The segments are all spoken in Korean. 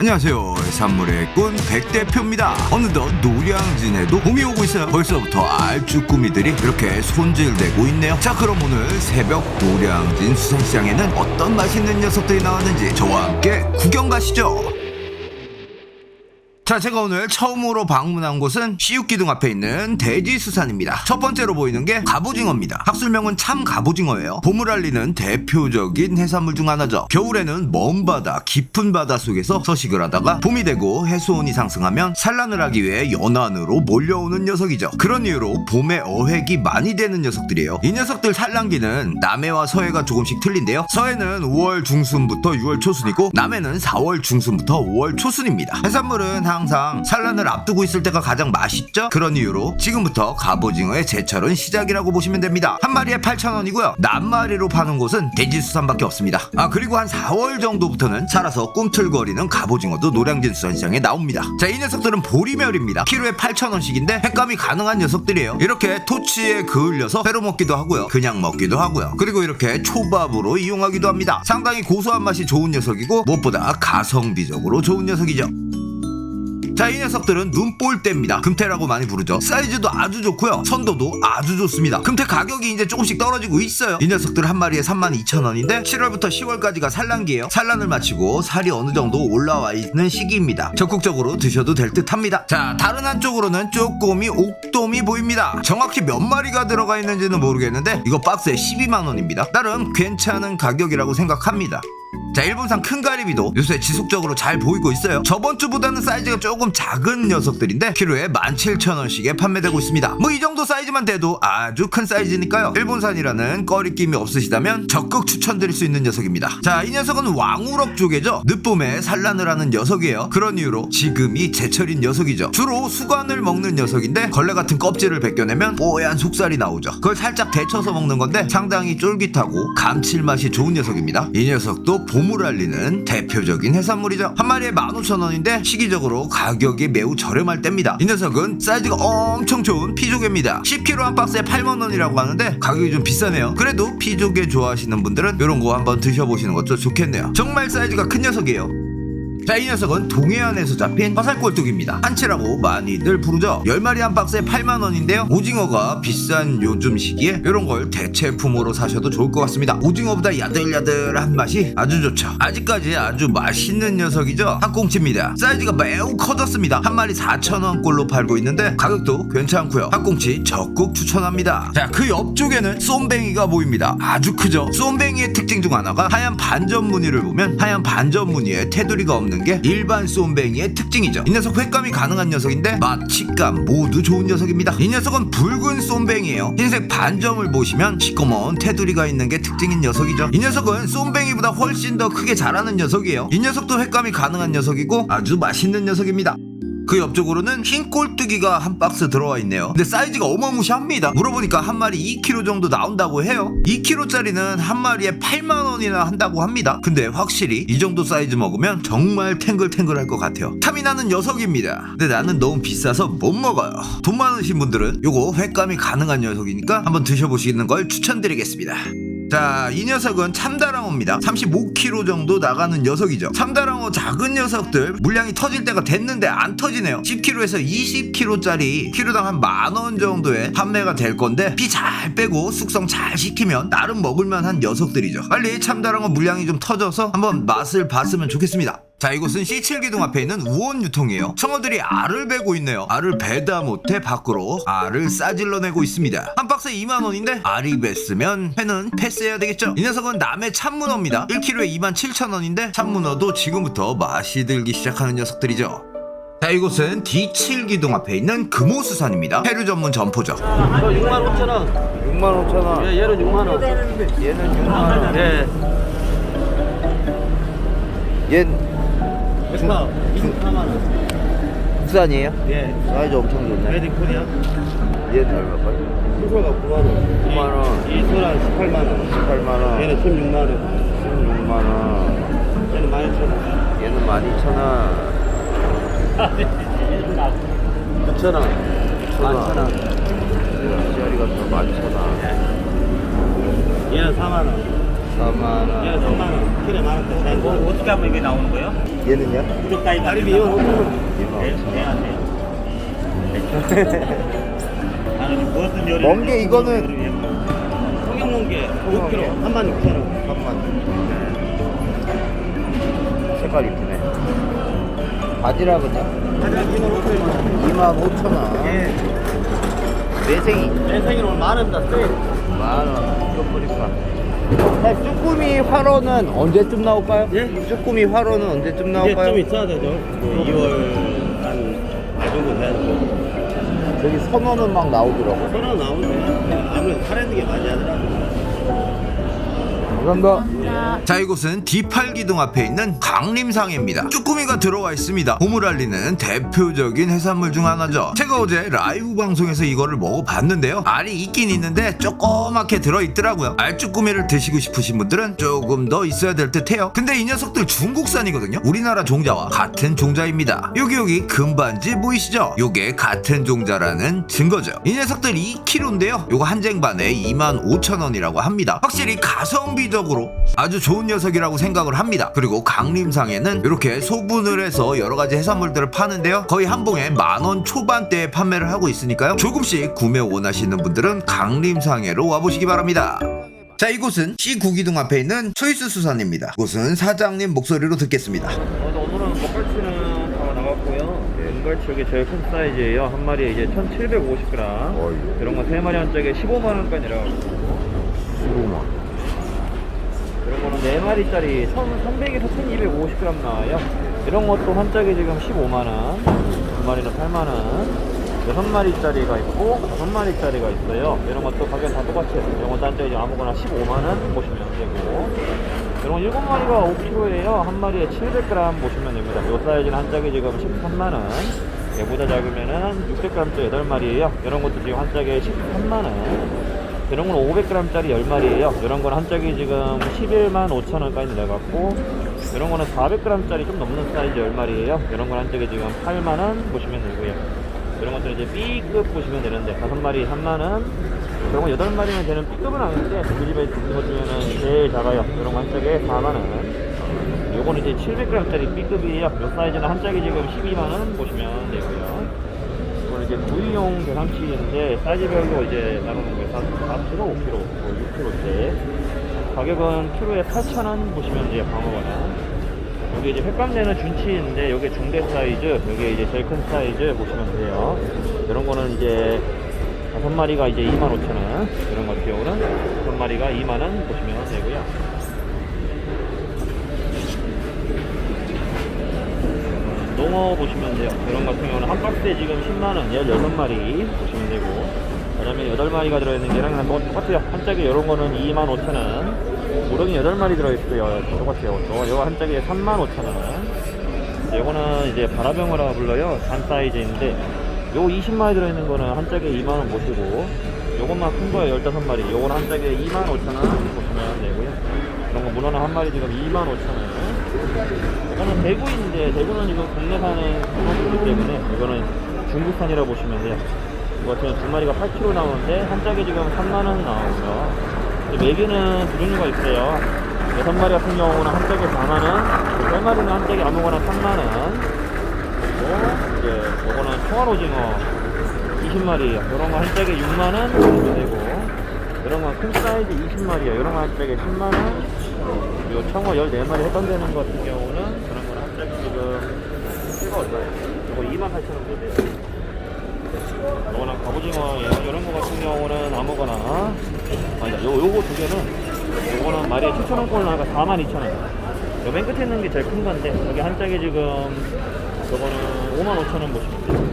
안녕하세요. 해산물의 꾼 백대표입니다. 어느덧 노량진에도 봄이 오고 있어요. 벌써부터 알쭈꾸미들이 이렇게 손질되고 있네요. 자, 그럼 오늘 새벽 노량진 수산시장에는 어떤 맛있는 녀석들이 나왔는지 저와 함께 구경 가시죠. 자, 제가 오늘 처음으로 방문한 곳은 시육기둥 앞에 있는 대지수산입니다. 첫 번째로 보이는 게 갑오징어입니다. 학술명은 참 갑오징어예요. 봄을 알리는 대표적인 해산물 중 하나죠. 겨울에는 먼 바다, 깊은 바다 속에서 서식을 하다가 봄이 되고 해수온이 상승하면 산란을 하기 위해 연안으로 몰려오는 녀석이죠. 그런 이유로 봄에 어획이 많이 되는 녀석들이에요. 이 녀석들 산란기는 남해와 서해가 조금씩 틀린데요. 서해는 5월 중순부터 6월 초순이고 남해는 4월 중순부터 5월 초순입니다. 해산물은 항상 산란을 앞두고 있을 때가 가장 맛있죠? 그런 이유로 지금부터 갑오징어의 제철은 시작이라고 보시면 됩니다. 한 마리에 8,000원이고요. 낱마리로 파는 곳은 대지수산밖에 없습니다. 아 그리고 한 4월 정도부터는 살아서 꿈틀거리는 갑오징어도 노량진 수산 시장에 나옵니다. 자 이 녀석들은 보리멸입니다. 키로에 8,000원씩인데 횟감이 가능한 녀석들이에요. 이렇게 토치에 그을려서 회로 먹기도 하고요. 그냥 먹기도 하고요. 그리고 이렇게 초밥으로 이용하기도 합니다. 상당히 고소한 맛이 좋은 녀석이고 무엇보다 가성비적으로 좋은 녀석이죠. 자, 이 녀석들은 눈볼대입니다. 금태라고 많이 부르죠. 사이즈도 아주 좋고요. 선도도 아주 좋습니다. 금태 가격이 이제 조금씩 떨어지고 있어요. 이 녀석들 한 마리에 32,000원인데 7월부터 10월까지가 산란기예요. 산란을 마치고 살이 어느 정도 올라와 있는 시기입니다. 적극적으로 드셔도 될 듯합니다. 자, 다른 한쪽으로는 쪼꼬미, 옥돔이 보입니다. 정확히 몇 마리가 들어가 있는지는 모르겠는데 이거 박스에 12만 원입니다. 나름 괜찮은 가격이라고 생각합니다. 자 일본산 큰 가리비도 요새 지속적으로 잘 보이고 있어요. 저번 주보다는 사이즈가 조금 작은 녀석들인데 키로에 17,000원씩에 판매되고 있습니다. 뭐 이 정도 사이즈만 돼도 아주 큰 사이즈니까요. 일본산이라는 꺼리낌이 없으시다면 적극 추천드릴 수 있는 녀석입니다. 자 이 녀석은 왕우럭 쪽이죠. 늦봄에 산란을 하는 녀석이에요. 그런 이유로 지금이 제철인 녀석이죠. 주로 수간을 먹는 녀석인데 걸레 같은 껍질을 벗겨내면 뽀얀 속살이 나오죠. 그걸 살짝 데쳐서 먹는 건데 상당히 쫄깃하고 감칠맛이 좋은 녀석입니다. 이 녀석도 봄을 알리는 대표적인 해산물이죠. 한 마리에 15,000원인데 시기적으로 가격이 매우 저렴할 때입니다. 이 녀석은 사이즈가 엄청 좋은 피조개입니다. 10kg 한 박스에 8만원이라고 하는데 가격이 좀 비싸네요. 그래도 피조개 좋아하시는 분들은 이런 거 한번 드셔보시는 것도 좋겠네요. 정말 사이즈가 큰 녀석이에요. 자, 이 녀석은 동해안에서 잡힌 화살꼴뚜기입니다. 한치라고 많이들 부르죠. 10마리 한 박스에 8만원인데요. 오징어가 비싼 요즘 시기에 이런 걸 대체품으로 사셔도 좋을 것 같습니다. 오징어보다 야들야들한 맛이 아주 좋죠. 아직까지 아주 맛있는 녀석이죠. 학꽁치입니다. 사이즈가 매우 커졌습니다. 한 마리 4천원 꼴로 팔고 있는데 가격도 괜찮고요. 학꽁치 적극 추천합니다. 자, 그 옆쪽에는 쏨뱅이가 보입니다. 아주 크죠. 쏨뱅이의 특징 중 하나가 하얀 반점 무늬를 보면 하얀 반점 무늬에 테두리가 없는 게 일반 쏨뱅이의 특징이죠. 이 녀석 횟감이 가능한 녀석인데 맛, 식감 모두 좋은 녀석입니다. 이 녀석은 붉은 쏨뱅이에요. 흰색 반점을 보시면 시꺼먼 테두리가 있는 게 특징인 녀석이죠. 이 녀석은 쏨뱅이보다 훨씬 더 크게 자라는 녀석이에요. 이 녀석도 횟감이 가능한 녀석이고 아주 맛있는 녀석입니다. 그 옆쪽으로는 흰 꼴뚜기가 한 박스 들어와 있네요. 근데 사이즈가 어마무시합니다. 물어보니까 한 마리 2kg 정도 나온다고 해요. 2kg짜리는 한 마리에 8만 원이나 한다고 합니다. 근데 확실히 이 정도 사이즈 먹으면 정말 탱글탱글할 것 같아요. 탐이 나는 녀석입니다. 근데 나는 너무 비싸서 못 먹어요. 돈 많으신 분들은 요거 횟감이 가능한 녀석이니까 한번 드셔보시는 걸 추천드리겠습니다. 자, 이 녀석은 참다랑어입니다. 35kg 정도 나가는 녀석이죠. 참다랑어 작은 녀석들 물량이 터질 때가 됐는데 안 터지네요. 10kg에서 20kg짜리 키로당 한 만 원 정도에 판매가 될 건데 피 잘 빼고 숙성 잘 시키면 나름 먹을만한 녀석들이죠. 빨리 참다랑어 물량이 좀 터져서 한번 맛을 봤으면 좋겠습니다. 자 이곳은 C7기둥 앞에 있는 우원 유통이에요 청어들이 알을 베고 있네요 알을 베다 못해 밖으로 알을 싸질러내고 있습니다 한 박스에 2만원인데 알이 뱄으면 회는 패스해야 되겠죠 이 녀석은 남해 참문어입니다 1kg에 27,000원인데 참문어도 지금부터 맛이 들기 시작하는 녀석들이죠 자 이곳은 D7기둥 앞에 있는 금호수산입니다 해류 전문 점포죠 이거 6만 5천 원. 6만 5천 원. 예, 얘는 6만 원. 얘는 6만 원. 예. 얘 백마 24만 원. 국산이에요? 예. 사이즈 엄청 좋네. 웨딩 코리아. 얘는 얼마까지? 수소가 9만 원. 9만 원. 이 소란 18만 원. 18만 원. 얘는 16만 원. 16만 원. 얘는 12,000원. 얘는 12,000원. 6,000원. 11,000원. 11,000원. 씨알이 같은 11,000원. 얘는 4만 원. 4만 얘는 원. 3만 원. 키로에 만 원대 사야 뭐 돼. 어떻게 하면 이게 나오는 거예요? 얘는요? 구독 가입 다리비 이건 5천 원. 네, 네, 하세요. 나는 무슨 요리 멍게 이거는 통영 멍게 5kg 3만 6천 원. 3만 색깔 이쁘네. 2만 5천 원. 2만 5천 원. 예. 매생이 내 생일 오늘 만 원다 세. 만 원. 쭈꾸리 파. 자, 쭈꾸미 화로는 언제쯤 나올까요? 예? 쭈꾸미 화로는 언제쯤 이제 나올까요? 좀 있어야 되죠. 그 2월 한말 정도 돼야 되고. 저기 선원은 막 나오더라고. 서너 나오는데 아무래도 팔아는 게 많이 하더라고. 감사합니다. 자 이곳은 디팔기둥 앞에 있는 강림상해입니다. 쭈꾸미가 들어와 있습니다. 봄을 알리는 대표적인 해산물 중 하나죠. 제가 어제 라이브 방송에서 이거를 먹어봤는데요. 알이 있긴 있는데 조그맣게 들어있더라고요. 알쭈꾸미를 드시고 싶으신 분들은 조금 더 있어야 될 듯해요. 근데 이 녀석들 중국산이거든요. 우리나라 종자와 같은 종자입니다. 여기 여기 금반지 보이시죠? 요게 같은 종자라는 증거죠. 이 녀석들 2kg인데요. 요거 한 쟁반에 25,000원이라고 합니다. 확실히 가성비적으로 아주 좋은 녀석이라고 생각을 합니다 그리고 강림상에는 이렇게 소분을 해서 여러 가지 해산물들을 파는데요 거의 한 봉에 만 원 초반대에 판매를 하고 있으니까요 조금씩 구매 원하시는 분들은 강림상해로 와보시기 바랍니다 자 이곳은 C 구기둥 앞에 있는 초이스 수산입니다 이곳은 사장님 목소리로 듣겠습니다 어, 오늘은 먹갈치는 다 나갔고요. 은갈치 여기 제일 큰 사이즈예요. 한 마리에 이제 1,750g. 어이구. 이런 거 세 마리 한 짝에 15만 원까지 내려가고. 15만. 이런 거는 네 마리짜리 1,300에서 1,250g 나와요. 이런 것도 한 짝에 지금 15만 원. 두 마리는 8만 원. 여섯 마리짜리가 있고 다섯 마리짜리가 있어요. 이런 것도 가격 다 똑같아요. 이런 것도 한 짝에 아무거나 15만 원 보시면 되고. 이런 건 일곱 마리가 5kg예요. 한 마리에 700g 보시면 됩니다. 이 사이즈는 한 짝에 지금 13만 원. 얘보다 작으면은 600g짜리 8마리예요. 이런 것도 지금 한 짝에 13만 원. 이런 건 500g짜리 10마리예요. 이런 건 한 짝이 지금 11만 5천 원까지 내려갔고 이런 거는 400g짜리 좀 넘는 사이즈 10마리예요. 이런 건 한 짝에 지금 8만 원 보시면 되고요. 이런 것들 이제 B급 보시면 되는데 5마리 3만 원. 이런 거 8마리면 되는 B급은 아닌데 그 집에 있는 것 중에는 제일 작아요. 이런 거 한 짝에 4만 원. 요거는 이제 700g짜리 B급이에요. 요 사이즈는 한 짝이 지금 12만 원 보시면 되고요. 이제 구이용 대상치인데 사이즈별로 이제 나누는 거예요. 4kg, 5kg, 뭐 6kg째. 가격은 키로에 8,000원 보시면 돼요. 방어거나. 여기 이제 횟감내는 준치인데 여기 중대 사이즈, 여기 이제 제일 큰 사이즈 보시면 돼요. 이런 거는 이제 다섯 마리가 이제 25,000원. 이런 것 같은 경우는 다섯 마리가 2만 원 보시면 되고요. 농어 보시면 돼요. 이런 같은 경우는 한 박스에 지금 10만원, 16마리 보시면 되고, 그 다음에 8마리가 들어있는 게랑 뭐 똑같아요. 한 짝에 이런 거는 25,000원, 우렁이 8마리 들어있어요. 똑같아요. 저, 이거 한 짝에 35,000원. 이거는 이제 바라병어라 불러요. 단 사이즈인데, 요 20마리 들어있는 거는 한 짝에 2만원 보시고, 요것만 큰 거예요. 15마리. 요거는 한 짝에 25,000원 보시면 되고요. 이런 거 문어는 한 마리 지금 25,000원. 이거는 대구인데 대구는 이거 국내산의 품목이기 때문에 이거는 중국산이라 고 보시면 돼요. 이거 같은 경우 두 마리가 8kg 나오는데 한 짝에 지금 3만 원 나오고요. 메기는 두 종류가 있어요. 여섯 마리 같은 경우는 한 짝에 4만 원, 세 마리는 한 짝에 아무거나 3만 원. 그리고 이제 이거는 총알 오징어 20마리예요. 이런 거 한 짝에 6만 원 정도 되고. 이런 건 큰 사이즈 20마리야. 이런 거 한 짝에 10만 원. 요 청어 14마리 해당되는 것 같은 경우는 그런 거는 한 짝이 지금 실가 얼마예요? 이거 28,000원 돼요. 이거는 갑오징어예요. 이런 거 같은 경우는 아무거나 아니다. 요 요거 두 개는 요거는 마리에 7,000원꼴 나가 42,000원. 요맨 끝에 있는 게 제일 큰 건데 여기 한 짝에 지금 요거는 55,000원 보시면 돼요.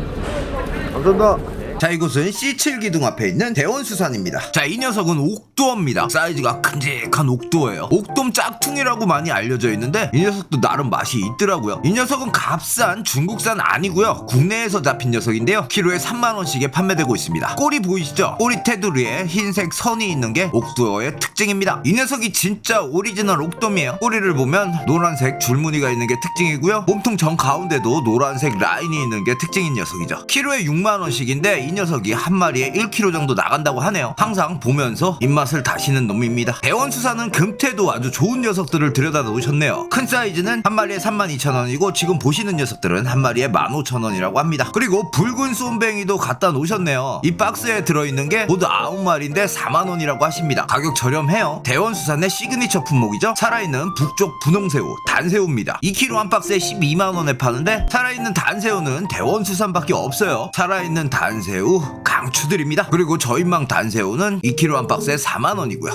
감사합니다. 자 이곳은 C7 기둥 앞에 있는 대원수산입니다. 자 이 녀석은 옥도어입니다. 사이즈가 큼직한 옥도어예요. 옥돔 짝퉁이라고 많이 알려져 있는데 이 녀석도 나름 맛이 있더라고요. 이 녀석은 값싼 중국산 아니고요. 국내에서 잡힌 녀석인데요. 키로에 3만원씩에 판매되고 있습니다. 꼬리 보이시죠? 꼬리 테두리에 흰색 선이 있는 게 옥도어의 특징입니다. 이 녀석이 진짜 오리지널 옥돔이에요. 꼬리를 보면 노란색 줄무늬가 있는 게 특징이고요. 몸통 정 가운데도 노란색 라인이 있는 게 특징인 녀석이죠. 키로에 6만원씩인데 이 녀석이 한 마리에 1kg 정도 나간다고 하네요 항상 보면서 입맛 손맛을 다시는 놈입니다. 대원수산은 금태도 아주 좋은 녀석들을 들여다 놓으셨네요. 큰 사이즈는 한 마리에 32,000원이고 지금 보시는 녀석들은 한 마리에 15,000원이라고 합니다. 그리고 붉은 쏨뱅이도 갖다 놓으셨네요. 이 박스에 들어있는 게 모두 9마리인데 4만원이라고 하십니다. 가격 저렴해요. 대원수산의 시그니처 품목이죠. 살아있는 북쪽 분홍새우, 단새우입니다. 2kg 한 박스에 12만원에 파는데 살아있는 단새우는 대원수산밖에 없어요. 살아있는 단새우 강추드립니다. 그리고 저인망 단새우는 2kg 한 박스에 4만 원이고요.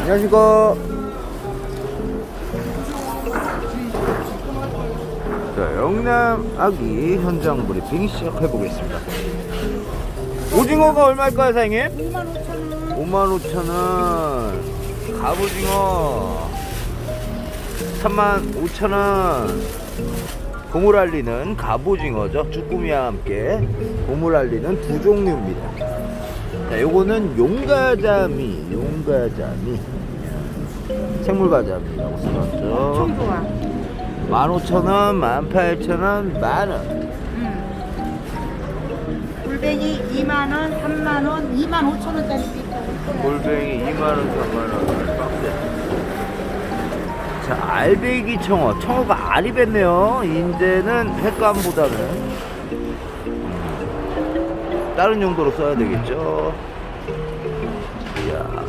안녕하십니까. 자, 영남 아기 현장 브리핑 시작해 보겠습니다. 오징어가 얼마일까요, 사장님? 5만 5천 원. 갑오징어 3만 5천 원. 고물 알리는 갑오징어죠. 쭈꾸미와 함께 고물 알리는 두 종류입니다. 자, 요거는 용가자미, 용가자미. 생물가자미라고 써놨죠. 엄청 좋아. 15,000원, 18,000원, 만원. 골뱅이 2만 원, 3만 원, 2만 5천 원짜리 있다고. 골뱅이 2만원, 3만원. 박스. 자, 알배기 청어. 청어가 알이 뱉네요. 인제는 횟감보다는. 음, 다른 용도로 써야 되겠죠. 이야.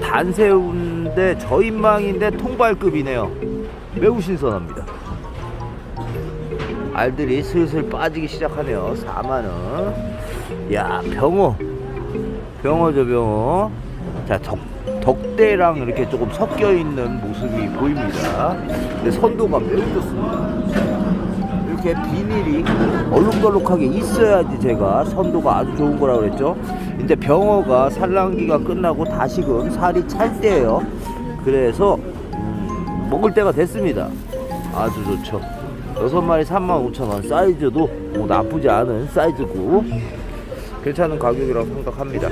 단새우인데 저인망인데 통발급이네요. 매우 신선합니다. 알들이 슬슬 빠지기 시작하네요. 4만원. 야, 병어. 병어죠, 병어. 자, 덕, 덕대랑 이렇게 조금 섞여 있는 모습이 보입니다. 근데 선도가 매우 좋습니다. 이렇게 비닐이 얼룩덜룩하게 있어야지 제가 선도가 아주 좋은 거라 그랬죠. 이제 병어가 산란기가 끝나고 다시금 살이 찰 때예요. 그래서 음, 먹을 때가 됐습니다. 아주 좋죠. 여섯 마리 35,000원 사이즈도 뭐 나쁘지 않은 사이즈고 괜찮은 가격이라고 생각합니다.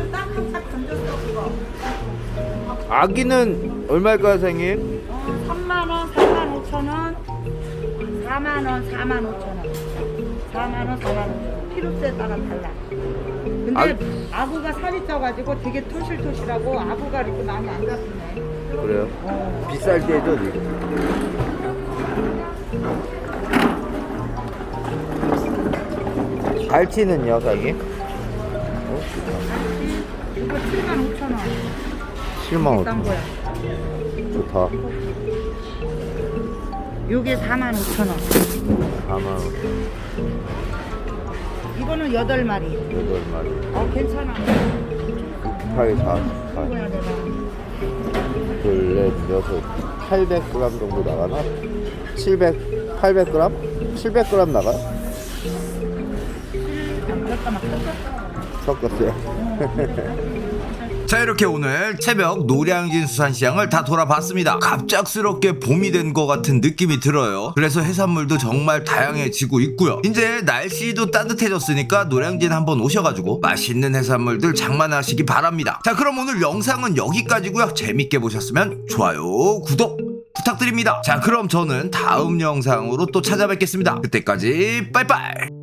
아기는 얼마일까요, 선생님? 3만 원, 4만 5천 원, 4만 원, 4만 5천 원. 4만 원, 4만 5천 원. 피로수에 따라 달라. 근데 아- 아구가 살이 쪄가지고 되게 토실토실하고 아구가 이렇게 많이 안 잡히네. 그래요? 어. 비쌀 때죠, 지금. 갈치는요, 사장님? 7만 비싼 5천 거야. 좋다. 요게 4만 5천 원. 4만 5천 이거는 8마리. 8마리. 어, 괜찮아. 8, 4, 8, 뭐야, 내가. 둘, 넷, 여섯. 800g 정도 나가나? 700, 800g? 700g 나가요? 잠깐만, 섞었어요. 자 이렇게 오늘 새벽 노량진 수산시장을 다 돌아봤습니다. 갑작스럽게 봄이 된 것 같은 느낌이 들어요. 그래서 해산물도 정말 다양해지고 있고요. 이제 날씨도 따뜻해졌으니까 노량진 한번 오셔가지고 맛있는 해산물들 장만하시기 바랍니다. 자 그럼 오늘 영상은 여기까지고요. 재밌게 보셨으면 좋아요 구독 부탁드립니다. 자 그럼 저는 다음 영상으로 또 찾아뵙겠습니다. 그때까지 빠이빠이